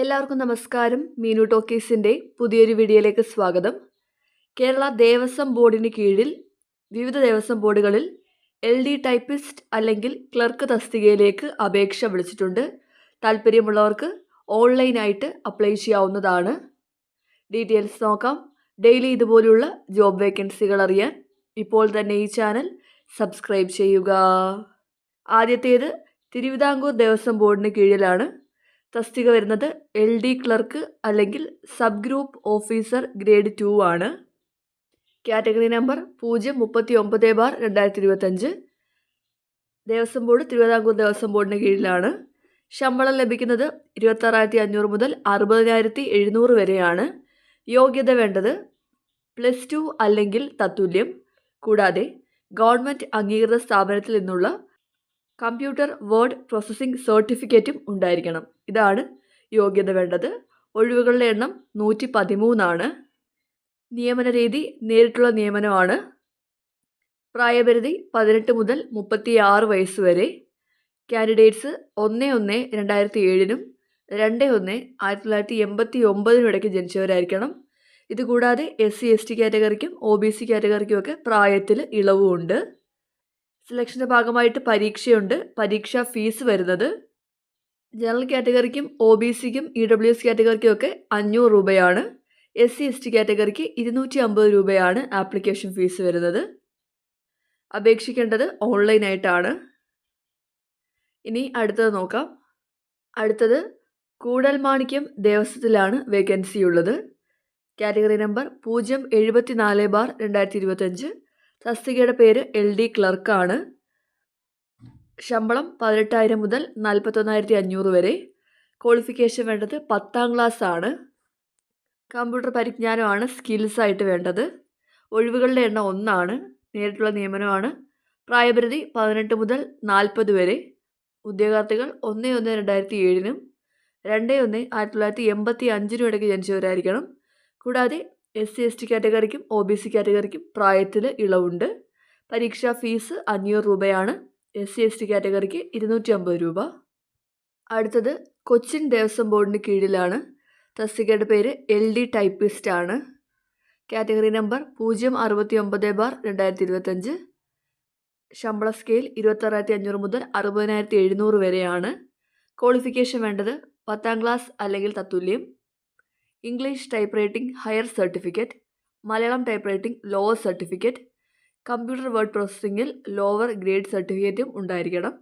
എല്ലാവർക്കും നമസ്കാരം. മീനു ടോക്കീസിന്റെ പുതിയൊരു വീഡിയോയിലേക്ക് സ്വാഗതം. കേരള ദേവസ്വം ബോർഡിന് കീഴിൽ വിവിധ ദേവസ്വം ബോർഡുകളിൽ എൽ ഡി ടൈപ്പിസ്റ്റ് അല്ലെങ്കിൽ ക്ലർക്ക് തസ്തികയിലേക്ക് അപേക്ഷ വിളിച്ചിട്ടുണ്ട്. താല്പര്യമുള്ളവർക്ക് ഓൺലൈനായിട്ട് അപ്ലൈ ചെയ്യാവുന്നതാണ്. ഡീറ്റെയിൽസ് നോക്കാം. ഡെയിലി ഇതുപോലുള്ള ജോബ് വേക്കൻസികൾ അറിയാൻ ഇപ്പോൾ തന്നെ ഈ ചാനൽ സബ്സ്ക്രൈബ് ചെയ്യുക. ആദ്യത്തേത് തിരുവിതാംകൂർ ദേവസ്വം ബോർഡിന് കീഴിലാണ് തസ്തിക വരുന്നത് എൽ ഡി ക്ലർക്ക് അല്ലെങ്കിൽ sub group officer grade two ആണ്. കാറ്റഗറി നമ്പർ പൂജ്യം മുപ്പത്തി ഒമ്പത് ബാർ രണ്ടായിരത്തി ഇരുപത്തഞ്ച് ദേവസ്വം ബോർഡ് തിരുവിതാംകൂർ ദേവസ്വം ബോർഡിന് കീഴിലാണ്. ശമ്പളം ലഭിക്കുന്നത് ഇരുപത്താറായിരത്തി അഞ്ഞൂറ് മുതൽ അറുപതിനായിരത്തി എഴുന്നൂറ് വരെയാണ്. യോഗ്യത വേണ്ടത് പ്ലസ് ടു അല്ലെങ്കിൽ തത്തുല്യം. കൂടാതെ ഗവൺമെന്റ് അംഗീകൃത സ്ഥാപനത്തിൽ നിന്നുള്ള കമ്പ്യൂട്ടർ വേർഡ് പ്രോസസ്സിംഗ് സർട്ടിഫിക്കറ്റും ഉണ്ടായിരിക്കണം. ഇതാണ് യോഗ്യത വേണ്ടത്. ഒഴിവുകളുടെ എണ്ണം നൂറ്റി പതിമൂന്നാണ് നിയമന രീതി നേരിട്ടുള്ള നിയമനമാണ്. പ്രായപരിധി പതിനെട്ട് മുതൽ മുപ്പത്തി ആറ് വയസ്സ് വരെ. കാൻഡിഡേറ്റ്സ് ഒന്ന് ഒന്ന് രണ്ടായിരത്തി ഏഴിനും രണ്ട് ഒന്ന് ആയിരത്തി തൊള്ളായിരത്തി എൺപത്തി ഒമ്പതിനും ഇടയ്ക്ക് ജനിച്ചവരായിരിക്കണം. ഇതുകൂടാതെ എസ് സി എസ് ടി കാറ്റഗറിക്കും ഒ ബി സി കാറ്റഗറിക്കും ഒക്കെ പ്രായത്തിൽ ഇളവുമുണ്ട് സെലക്ഷന്റെ ഭാഗമായിട്ട് പരീക്ഷയുണ്ട്. പരീക്ഷാ ഫീസ് വരുന്നത് ജനറൽ കാറ്റഗറിക്കും ഒ ബി സിക്കും ഇ ഡബ്ല്യു എസ് കാറ്റഗറിക്കും ഒക്കെ അഞ്ഞൂറ് രൂപയാണ്. എസ് സി എസ് ടി കാറ്റഗറിക്ക് ഇരുന്നൂറ്റി അമ്പത് രൂപയാണ് ആപ്ലിക്കേഷൻ ഫീസ് വരുന്നത്. അപേക്ഷിക്കേണ്ടത് ഓൺലൈനായിട്ടാണ്. ഇനി അടുത്തത് നോക്കാം. അടുത്തത് കൂടൽമാണിക്യം ദേവസ്വത്തിലാണ് വേക്കൻസി ഉള്ളത്. കാറ്റഗറി നമ്പർ പൂജ്യം എഴുപത്തി നാല് ബാർ രണ്ടായിരത്തി ഇരുപത്തഞ്ച് തസ്തികയുടെ പേര് എൽ ഡി ക്ലർക്കാണ് ശമ്പളം പതിനെട്ടായിരം മുതൽ നാൽപ്പത്തൊന്നായിരത്തി അഞ്ഞൂറ് വരെ. ക്വാളിഫിക്കേഷൻ വേണ്ടത് പത്താം ക്ലാസ് ആണ്. കമ്പ്യൂട്ടർ പരിജ്ഞാനമാണ് സ്കിൽസ് ആയിട്ട് വേണ്ടത്. ഒഴിവുകളുടെ എണ്ണം ഒന്നാണ്. നേരിട്ടുള്ള നിയമനമാണ് പ്രായപരിധി പതിനെട്ട് മുതൽ നാൽപ്പത് വരെ. ഉദ്യോഗാർത്ഥികൾ ഒന്ന് ഒന്ന് രണ്ടായിരത്തി ഏഴിനും രണ്ട് ഒന്ന് ആയിരത്തി തൊള്ളായിരത്തി എൺപത്തി അഞ്ചിനും ഇടയ്ക്ക് ജനിച്ചവരായിരിക്കണം. കൂടാതെ എസ് സി എസ് ടി കാറ്റഗറിക്കും ഒ ബി സി കാറ്റഗറിക്കും പ്രായത്തിൽ ഇളവുണ്ട്. പരീക്ഷാ ഫീസ് അഞ്ഞൂറ് രൂപയാണ്. എസ് സി എസ് ടി കാറ്റഗറിക്ക് ഇരുന്നൂറ്റി അമ്പത് രൂപ. അടുത്തത് കൊച്ചിൻ ദേവസ്വം ബോർഡിന് കീഴിലാണ്. തസ്തികയുടെ പേര് എൽ ഡി ടൈപ്പിസ്റ്റ് ആണ്. കാറ്റഗറി നമ്പർ പൂജ്യം അറുപത്തി ഒമ്പത് ബാർ രണ്ടായിരത്തി ഇരുപത്തഞ്ച് ശമ്പള സ്കെയിൽ ഇരുപത്താറായിരത്തി അഞ്ഞൂറ് മുതൽ അറുപതിനായിരത്തി എഴുന്നൂറ് വരെയാണ്. ക്വാളിഫിക്കേഷൻ വേണ്ടത് പത്താം ക്ലാസ് അല്ലെങ്കിൽ തത്തുല്യം. English typewriting higher certificate Malayalam typewriting lower certificate computer word പ്രോസസ്സിങ്ങിൽ lower grade സർട്ടിഫിക്കറ്റും ഉണ്ടായിരിക്കണം.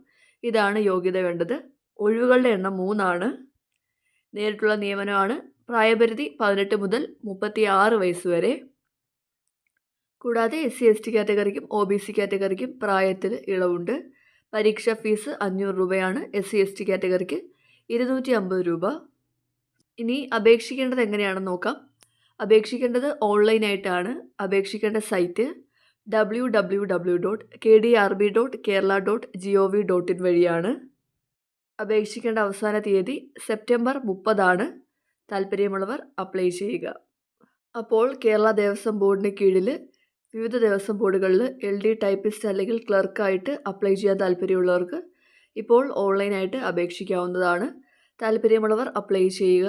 ഇതാണ് യോഗ്യത വേണ്ടത്. ഒഴിവുകളുടെ എണ്ണം മൂന്നാണ്. നേരിട്ടുള്ള നിയമനമാണ്. പ്രായപരിധി പതിനെട്ട് മുതൽ മുപ്പത്തി ആറ് വയസ്സ് വരെ. കൂടാതെ എസ് സി എസ് ടി കാറ്റഗറിക്കും ഒ ബി സി കാറ്റഗറിക്കും പ്രായത്തിൽ ഇളവുണ്ട്. പരീക്ഷാ ഫീസ് അഞ്ഞൂറ് രൂപയാണ് എസ് സി എസ് ടി കാറ്റഗറിക്ക് ഇരുന്നൂറ്റി അമ്പത് രൂപ. ഇനി അപേക്ഷിക്കേണ്ടത് എങ്ങനെയാണെന്ന് നോക്കാം. അപേക്ഷിക്കേണ്ടത് ഓൺലൈനായിട്ടാണ്. അപേക്ഷിക്കേണ്ട site W W W dot K D R B dot Kerala dot G O V dot in വഴിയാണ്. അപേക്ഷിക്കേണ്ട അവസാന തീയതി സെപ്റ്റംബർ മുപ്പതാണ്. താല്പര്യമുള്ളവർ അപ്ലൈ ചെയ്യുക. അപ്പോൾ കേരള ദേവസ്വം ബോർഡിന് കീഴിൽ വിവിധ ദേവസ്വം ബോർഡുകളിൽ എൽ ഡി ടൈപ്പിസ്റ്റ് അല്ലെങ്കിൽ ക്ലർക്കായിട്ട് അപ്ലൈ ചെയ്യാൻ താല്പര്യമുള്ളവർക്ക് ഇപ്പോൾ ഓൺലൈനായിട്ട് അപേക്ഷിക്കാവുന്നതാണ്. താല്പര്യമുള്ളവർ അപ്ലൈ ചെയ്യുക.